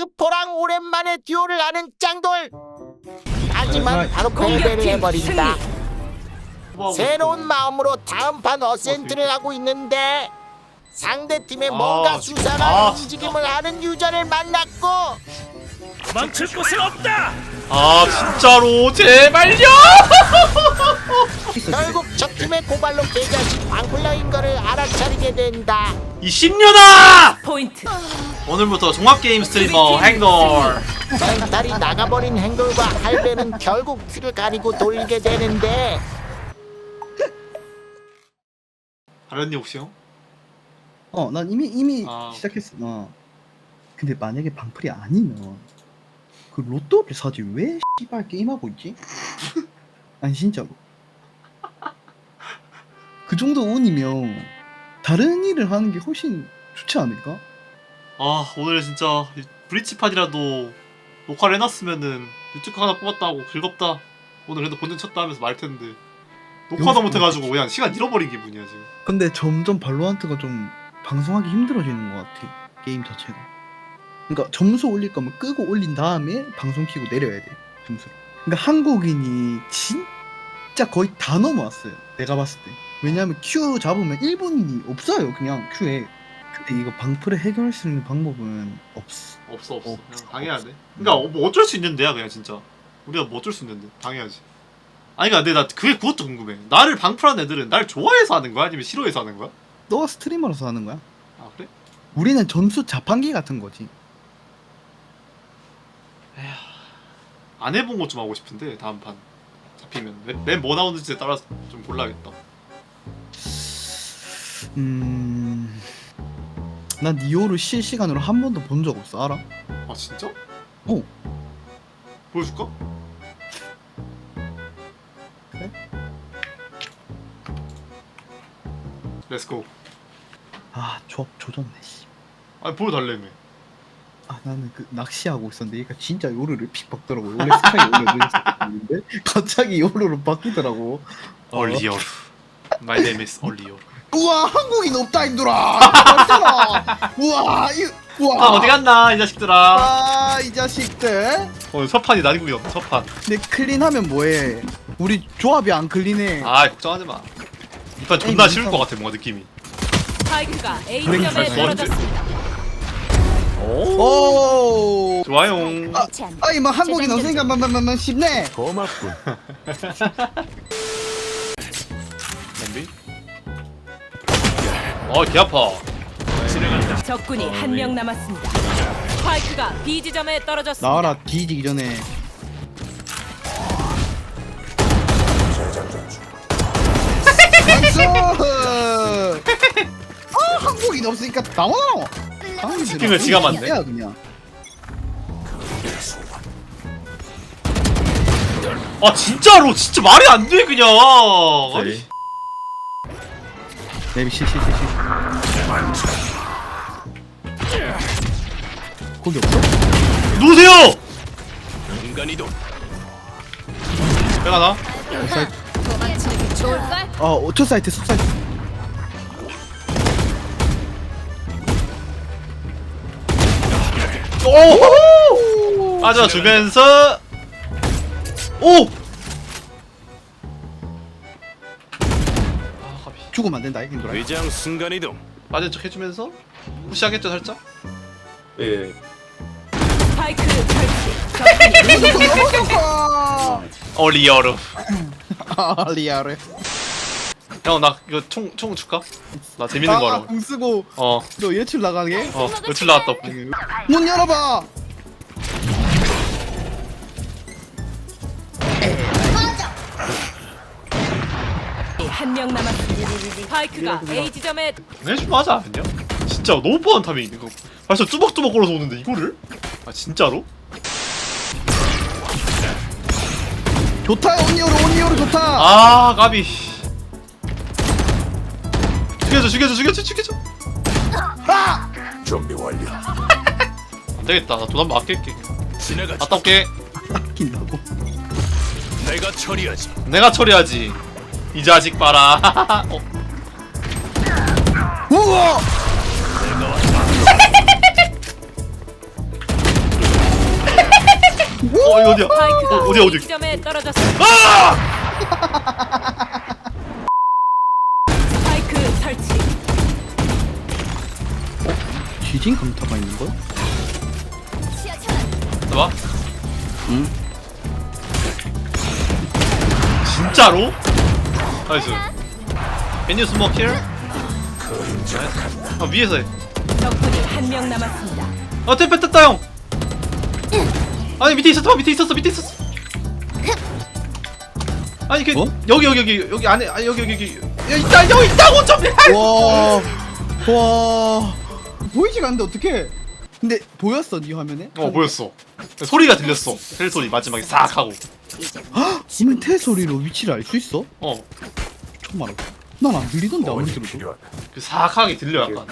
흑포랑 오랜만에 듀오를 하는 짱돌 하지만 바로 패배를 공격팀 해버린다 승리. 뭐 새로운 마음으로 다음 판 어센트를 하고 있는데 상대팀에 아, 뭔가. 수상한 아, 움직임을 하는 유저를 만났고 망칠 곳은 없다. 아 진짜로 제발요 결국 저 팀의 고발로 개자식 방플러인 거를 알아차리게 된다 이 10년아 포인트. 오늘부터 종합게임 스트리머 행돌 멘탈이 나가버린 행돌과 할배는 결국 귀를 가리고 돌리게 되는데 다른님 혹시요? 어, 난 이미 이미 아. 시작했어. 어. 근데 만약에 방풀이 아니면 그 로또를 사지 왜 씨발 게임하고 있지? 아니 진짜로. 그 정도 운이면 다른 일을 하는 게 훨씬 좋지 않을까? 아 오늘 진짜 브리치판이라도 녹화를 해놨으면은 유튜브 하나 뽑았다고 즐겁다 오늘 그래도 본전 쳤다 하면서 말 텐데 녹화도 못해가지고 그냥 시간 잃어버린 기분이야 지금 근데 점점 발로란트가 좀 방송하기 힘들어지는 것 같아. 게임 자체가. 그러니까 점수 올릴 거면 끄고 올린 다음에 방송 키고 내려야 돼. 점수를. 그러니까 한국인이 진짜 거의 다 넘어왔어요. 내가 봤을 때. 왜냐하면 큐 잡으면 일본인이 없어요. 그냥 큐에. 근데 이거 방풀을 해결할 수 있는 방법은 없어. 없어 없어 없어, 그냥 당해야 돼. 그러니까 어, 뭐 어쩔 수 있는데야 그냥 진짜 우리가 뭐 어쩔 수 있는데 당해야지 아니 그니까 근데 나 그게 그것도 궁금해 나를 방풀한 애들은 날 좋아해서 하는 거야 아니면 싫어해서 하는 거야? 너가 스트리머로서 하는 거야? 아 그래? 우리는 점수 자판기 같은 거지. 안 해본 것 좀 하고 싶은데 다음 판 잡히면 맨 뭐 나오는지에 따라서 좀 골라야겠다 음. 난 니오를 실시간으로 한 번도 본 적 없어. 알아? 아 진짜? 어. 보여줄까? 그래? 렛츠고 아, 조합 조졌네. 씨. 아니 보여달래며 아 나는 그 낚시하고 있었는데 얘가 진짜 요루를 픽 박더라고 원래 스타일이 원래 그랬었는데 갑자기 요루로 바뀌더라고. 얼리얼 My name is 얼리얼 우와 한국인 없다 맞잖아 우와 이 우와. 아 어디 갔나 이 자식들아? 아이 자식들. 오늘 첫 판이 난국이었다 첫판. 내 클린하면 뭐해? 우리 조합이 안 클린해. 아 걱정하지 마. 이판 존나 에이, 쉬울. 것 같아 뭔가 느낌이. 스파이크가 A 브레이크 지점에 발사. 떨어졌습니다. 오! 좋아요. 아, 아이 뭐 한국인 없으니까 만만만만 쉽네. 고맙군. 냄비? 어 개 아파. 적군이 한 명 남았습니다. 스파이크가 B 지점에 떨어졌습니다. 나와라 뒤지기 전에. 나이스 아 한국인 없으니까 나와 나와 한국인들은 스킹을 지가 맞네. 그냥 그냥. 아 진짜로? 진짜 말이 안 돼 그냥. 아니 내비 실실실실 거기 없어? 누구세요? 인간이도 내가 나? 어 오토 사이트 속 사이트 오! 빠져주면서. 오! 아, 가비. 죽으면 안 된다 힘들어 위장 순간 이동. 빠진 척 해주면서? 무시하겠죠 살짝? 예. 스파이크 설치. 얼리얼 아 리아래 형 나 이거 총 총 줄까? 나 재밌는 거 알아 공 쓰고 어어 너 예출 나가게? 며칠 나왔다. 문 열어봐! 한 명 남았습니다. 스파이크가 A 지점에 내좀 하자 않냐 진짜 너무 뻔한 타이밍 이거. 벌써 뚜벅뚜벅 걸어서 오는데 이거를? 아 진짜로? 좋다 온니오로 온니오로 좋다! 아 가비 죽여줘 죽여줘 죽여줘 죽여줘 아! 준비 완료. 안 되겠다 나 돈 한 번 아낄게 지나가지. 갔다 올게 아낀다고 내가 처리하지. 내가 처리하지 이 자식 봐라 어, 우와 어 이거 어디야? 어, 어디야, 어디? B 지점에 떨어졌습니다. 아! 지진 강타가 있는 거야? 봐봐. 응. 진짜로? 나이스. Can you smoke here? 아 위에서 해. 적군이 한 명 남았습니다. 아 템페 떴다 형. 아니 밑에 있었어 밑에 있었어 밑에 있었어. 아니 그 뭐? 여기 여기 여기 여기 안에 아니 여기 여기 여기 야 있다 여기 있다고 좀. 와, 와, 보이지가 않는데 어떡해? 근데 보였어 네 화면에? 어 보였어. 소리가 들렸어. 텔 소리 마지막에 싹 하고. 지금 태 소리로 위치를 알 수 있어? 어. 처음 알아. 난안 들리던데 아무리 들어도. 필요하다. 그 싹 하게 들려 약간.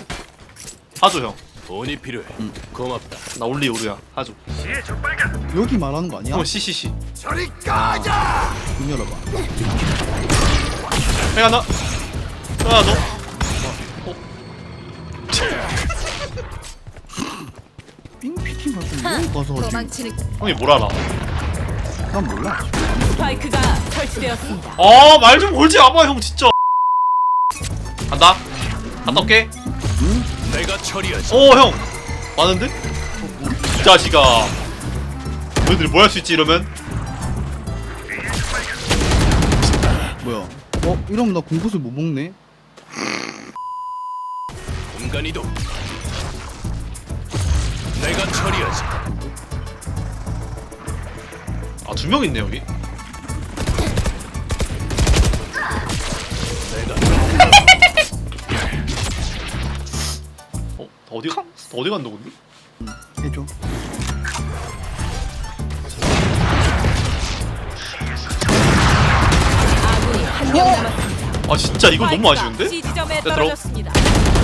하죠 형. 돈이 필요해. 응. 고맙다. 나 올리 오르야. 하죠. 여기 말하는 거 아니야? 형 씨씨씨. 문 열어봐. 해가 나. 하나 더. 가서. 도망치는 형이 뭘 알아? 난 몰라. 스파이크가 설치되었습니다. 아 말 좀 걸지 마봐 형 진짜. 간다. 갔다 올게. 내가 처리하지. 오 형. 많은데? 이 자식아. 너희들이 뭐할 수 있지 이러면? 뭐야? 어 이러면 나 공구슬 못 먹네. 공간 이동. 내가 처리하지. 아 두 명 있네 여기. 내가 어 어디 가? 어디 간다 근데? 해줘. 아군이 한 명 남았습니다. 아 진짜 이건 너무 아쉬운데? 지점에 들어. 떨어졌습니다.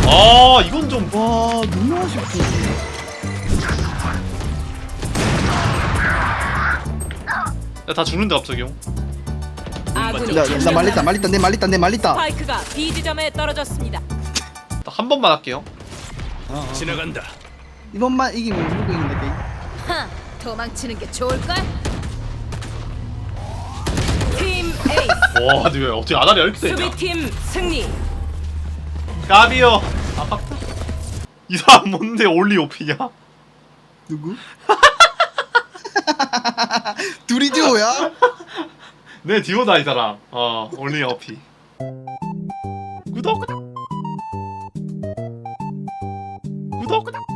아 이건 좀. 와 너무 아쉽고. 야, 다 죽는데 갑자기 형. 아군이 나, 한나명 말렸다. 말렸다 내 말렸다 내 말렸다. 스파이크가 B 지점에 떨어졌습니다. 나한 번만 할게요. 지나간다. 이번만 이기면 이기고 있는데 게임. 하, 도망치는 게 좋을걸? 팀 A 와 근데 왜 어떻게 아다리 이렇게 되냐? 수비팀 승리. 까비요. 아깝다. 이 사람 뭔데 올리 오피냐? 누구? 둘이 듀오야? 내 디오다 이 사람. 어 올리. 구독 구독. 구독 구독.